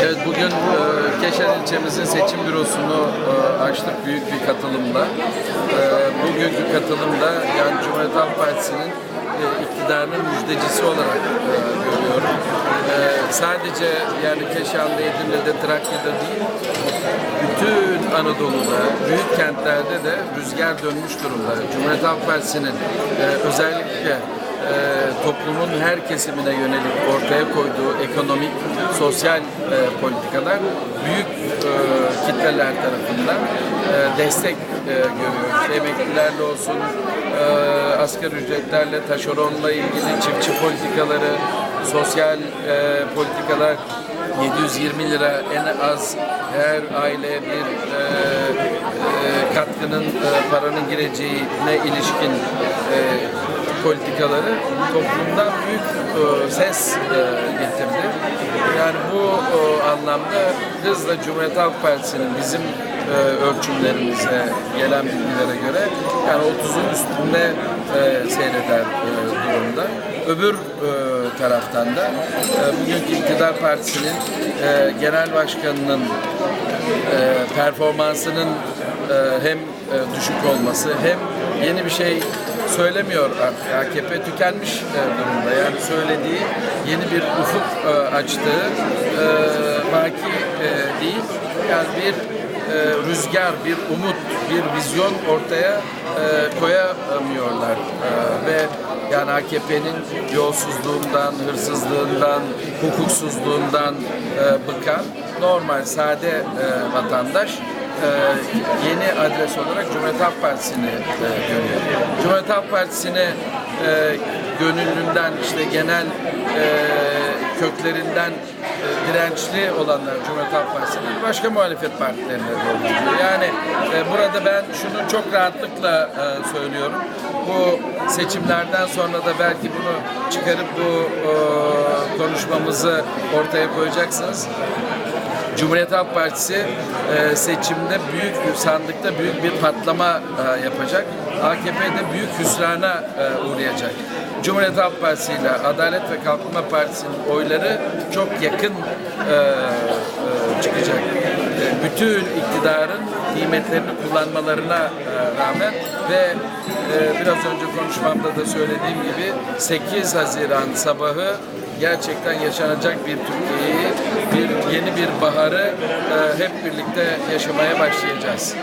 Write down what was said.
Evet bugün e, Keşan ilçemizin seçim bürosunu e, açtık büyük bir katılımla. E, bugünkü katılımda yani Cumhuriyet Halk Partisi'nin e, iktidarının müjdecisi olarak e, görüyorum. E, sadece yani Keşan'da, Edirne'de, Trakya'da değil, bütün Anadolu'da, büyük kentlerde de rüzgar dönmüş durumda. Cumhuriyet Halk Partisi'nin e, özellikle e, toplumun her kesimine yönelik ortaya koyduğu ekonomik, sosyal e, politikalar büyük e, kitleler tarafından e, destek e, görüyor. İşte emeklilerle olsun, e, asgari ücretlerle, taşeronla ilgili çiftçi politikaları, sosyal e, politikalar 720 lira en az her aileye bir e, e, katkının, e, paranın gireceğine ilişkin e, politikaları toplumdan büyük e, ses e, getirdi. Yani bu e, anlamda hızla Cumhuriyet Halk Partisi'nin bizim e, ölçümlerimize gelen bilgilere göre yani 30'un üstünde e, seyreder e, durumda. Öbür e, taraftan da e, bugünkü iktidar partisinin e, genel başkanının e, performansının e, hem e, düşük olması hem yeni bir şey söylemiyor. AKP tükenmiş e, durumda. Yani söylediği yeni bir ufuk e, açtığı e, baki e, değil. Yani bir e, rüzgar, bir umut, bir vizyon ortaya e, koyamıyorlar. E, ve yani AKP'nin yolsuzluğundan, hırsızlığından, hukuksuzluğundan e, bıkan normal, sade e, vatandaş e, yeni adres olarak Cumhuriyet Halk Partisi'ni e, görüyor. Cumhuriyet Halk Partisi'ni e, gönüllünden işte genel e, köklerinden dirençli olanlar Cumhuriyet Halk Partisi'nin başka muhalefet partilerine gidiyor. Yani e, burada ben şunu çok rahatlıkla e, söylüyorum. Bu seçimlerden sonra da belki bunu çıkarıp bu e, konuşmamızı ortaya koyacaksınız. Cumhuriyet Halk Partisi e, seçimde büyük bir sandıkta büyük bir patlama e, yapacak. AKP de büyük hüsrana e, uğrayacak. Cumhuriyet Halk Partisi ile Adalet ve Kalkınma Partisi'nin oyları çok yakın e, çıkacak. Bütün iktidarın nimetlerini kullanmalarına rağmen ve biraz önce konuşmamda da söylediğim gibi 8 Haziran sabahı gerçekten yaşanacak bir Türkiye'yi, yeni bir baharı e, hep birlikte yaşamaya başlayacağız.